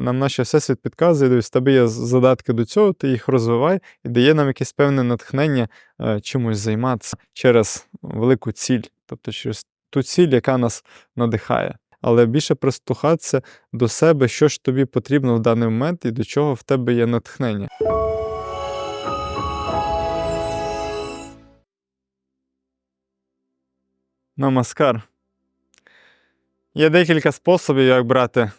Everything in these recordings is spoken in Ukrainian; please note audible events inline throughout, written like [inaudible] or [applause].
нам наш всесвіт підказує, дивись, в тебе є задатки до цього, ти їх розвивай і дає нам якесь певне натхнення е, чимось займатися через велику ціль, тобто через ту ціль, яка нас надихає. Але більше прислухатися до себе, що ж тобі потрібно в даний момент і до чого в тебе є натхнення. Намаскар. Є декілька способів, як брати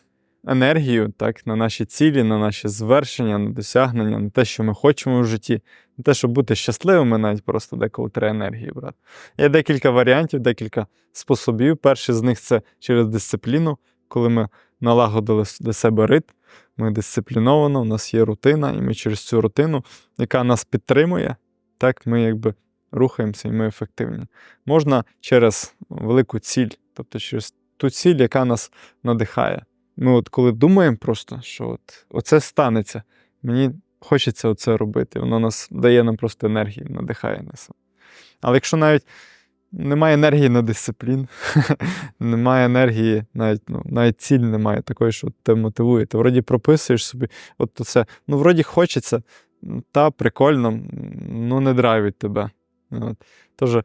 енергію так, на наші цілі, на наші звершення, на досягнення, на те, що ми хочемо в житті, на те, щоб бути щасливими, навіть просто деколи треба енергію брати. Є декілька варіантів, декілька способів. Перший з них це через дисципліну, коли ми налагодили для себе ритм, ми дисципліновано, у нас є рутина, і ми через цю рутину, яка нас підтримує, так, ми якби рухаємося і ми ефективні. Можна через велику ціль, тобто через ту ціль, яка нас надихає. Ми от коли думаємо просто, що от оце станеться, мені хочеться оце робити, воно нас дає нам просто енергію, надихає нас. Але якщо навіть немає енергії на дисциплін, [laughs] немає енергії, навіть ну, навіть ціль немає такої, що те мотивує. Ти вроді прописуєш собі, от це, ну, вроді хочеться, та прикольно, ну не драйвить тебе. От. Тож,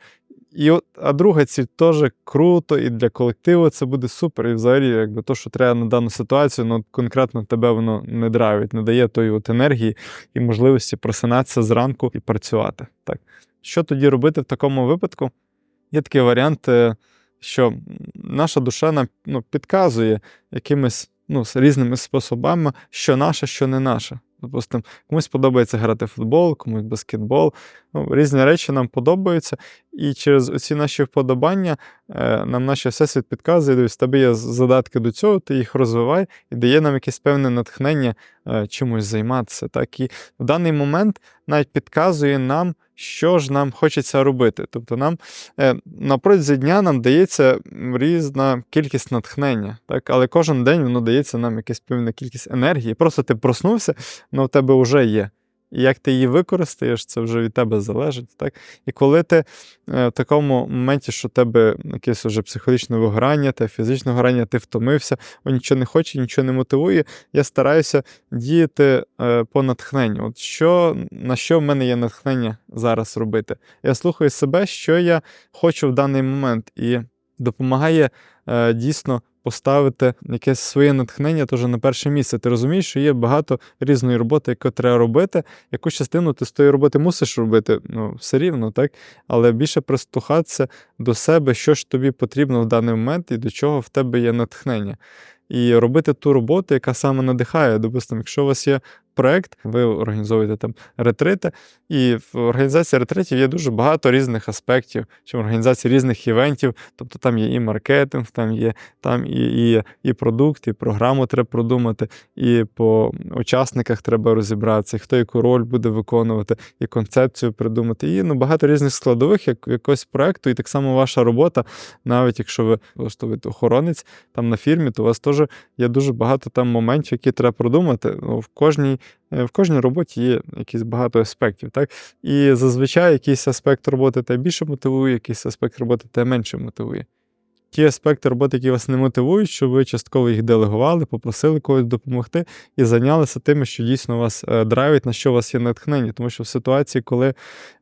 і от, А друга ціль теж круто, і для колективу це буде супер. І взагалі, якби то, що треба на дану ситуацію, ну конкретно тебе воно не драйвить, не дає тої от енергії і можливості просинатися зранку і працювати. Так. Що тоді робити в такому випадку? Є такий варіант, е, що наша душа нам ну, підказує якимись ну, різними способами, що наше, що не наше. Допустимо, комусь подобається грати в футбол, комусь баскетбол. Ну, Різні речі нам подобаються. І через оці наші вподобання е, нам наш всесвіт підказує, дивись, тебе є задатки до цього, ти їх розвивай і дає нам якесь певне натхнення е, чимось займатися. Так? І в даний момент навіть підказує нам, що ж нам хочеться робити. Тобто нам е, на протязі дня нам дається різна кількість натхнення, так? але кожен день воно дається нам якась певна кількість енергії. Просто ти проснувся, воно в тебе вже є. Як ти її використаєш, це вже від тебе залежить. Так? І коли ти е, в такому моменті, що в тебе якесь вже психологічне вигорання, те фізичне вигорання, ти втомився, о, нічого не хоче, нічого не мотивує, я стараюся діяти е, по натхненню. От що, На що в мене є натхнення зараз робити? Я слухаю себе, що я хочу в даний момент, і допомагає е, дійсно поставити якесь своє натхнення теж на перше місце. Ти розумієш, що є багато різної роботи, яку треба робити. Яку частину ти з тої роботи мусиш робити, ну все рівно, так? Але більше прислухатися до себе, що ж тобі потрібно в даний момент і до чого в тебе є натхнення. І робити ту роботу, яка саме надихає. Допустимо, якщо у вас є проект, ви організовуєте там ретрити, і в організації ретритів є дуже багато різних аспектів, чи в організації різних івентів. Тобто там є і маркетинг, там є там і і, і продукт, і програму треба продумати, і по учасниках треба розібратися, хто яку роль буде виконувати, і концепцію придумати. І ну, багато різних складових як, якогось проекту, і так само ваша робота, навіть якщо ви ви охоронець там на фірмі, то у вас теж є дуже багато там моментів, які треба продумати. Ну, В кожній в кожній роботі є якісь багато аспектів. так? І зазвичай якийсь аспект роботи тебе більше мотивує, якийсь аспект роботи тебе менше мотивує. Ті аспекти роботи, які вас не мотивують, щоб ви частково їх делегували, попросили когось допомогти і зайнялися тими, що дійсно вас е, драйвить, на що у вас є натхнення. Тому що в ситуації, коли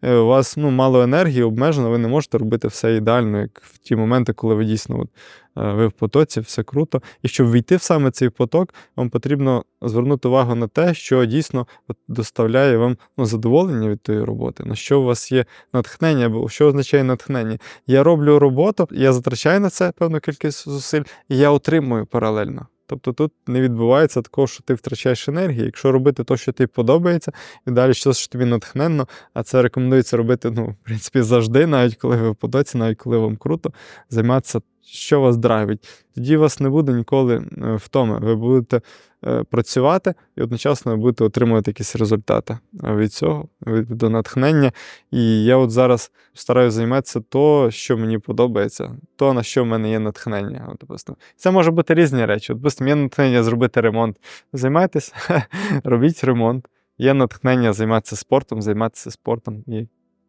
е, у вас ну, мало енергії, обмежено, ви не можете робити все ідеально, як в ті моменти, коли ви дійсно от, Е, ви в потоці, все круто. І щоб війти в саме цей поток, вам потрібно звернути увагу на те, що дійсно доставляє вам ну, задоволення від тої роботи, на що у вас є натхнення, або що означає натхнення. Я роблю роботу, я затрачаю на це певну кількість зусиль, і я отримую паралельно. Тобто тут не відбувається такого, що ти втрачаєш енергію. Якщо робити те, що тобі подобається, і далі щось, що тобі натхненно, а це рекомендується робити, ну, в принципі, завжди, навіть коли ви в потоці, навіть коли вам круто, займатися що вас драйвить. Тоді вас не буде ніколи е, втоми. Ви будете е, працювати і одночасно ви будете отримувати якісь результати від цього, від натхнення. І я от зараз стараюся займатися то, що мені подобається, то, на що в мене є натхнення. От, допустим. Це може бути різні речі. От, допустим, є натхнення зробити ремонт. Займайтесь, [laughs] робіть ремонт. Є натхнення займатися спортом, займатися спортом. І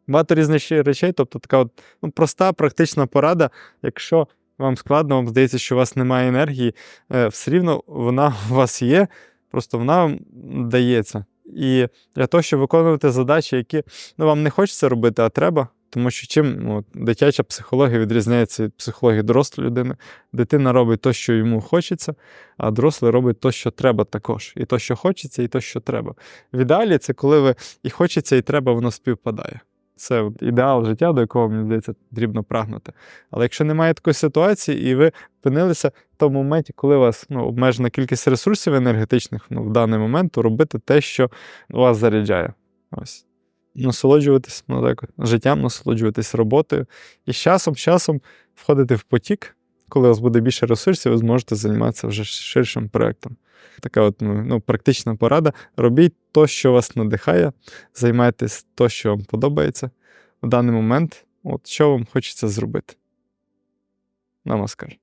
Багато різних речей, тобто така от, ну, проста, практична порада, якщо вам складно, вам здається, що у вас немає енергії, е, все рівно вона [laughs] у вас є. Просто вона вам дається. І для того, щоб виконувати задачі, які ну, вам не хочеться робити, а треба. Тому що чим ну, дитяча психологія відрізняється від психології дорослої людини. Дитина робить те, що йому хочеться, а дорослий робить те, що треба також. І то, що хочеться, і то, що треба. В ідеалі це коли ви і хочеться, і треба, воно співпадає. Це ідеал життя, до якого, мені здається, потрібно прагнути. Але якщо немає такої ситуації, і ви опинилися в тому моменті, коли у вас ну, обмежена кількість ресурсів енергетичних ну, в даний момент, то робити те, що вас заряджає. Ось. Насолоджуватись ну, так, життям, насолоджуватись роботою. І з часом, часом входити в потік. Коли у вас буде більше ресурсів, ви зможете займатися вже ширшим проєктом. Така от ну, ну, практична порада. Робіть то, що вас надихає, займайтесь то, що вам подобається в даний момент, от що вам хочеться зробити. Намаскар.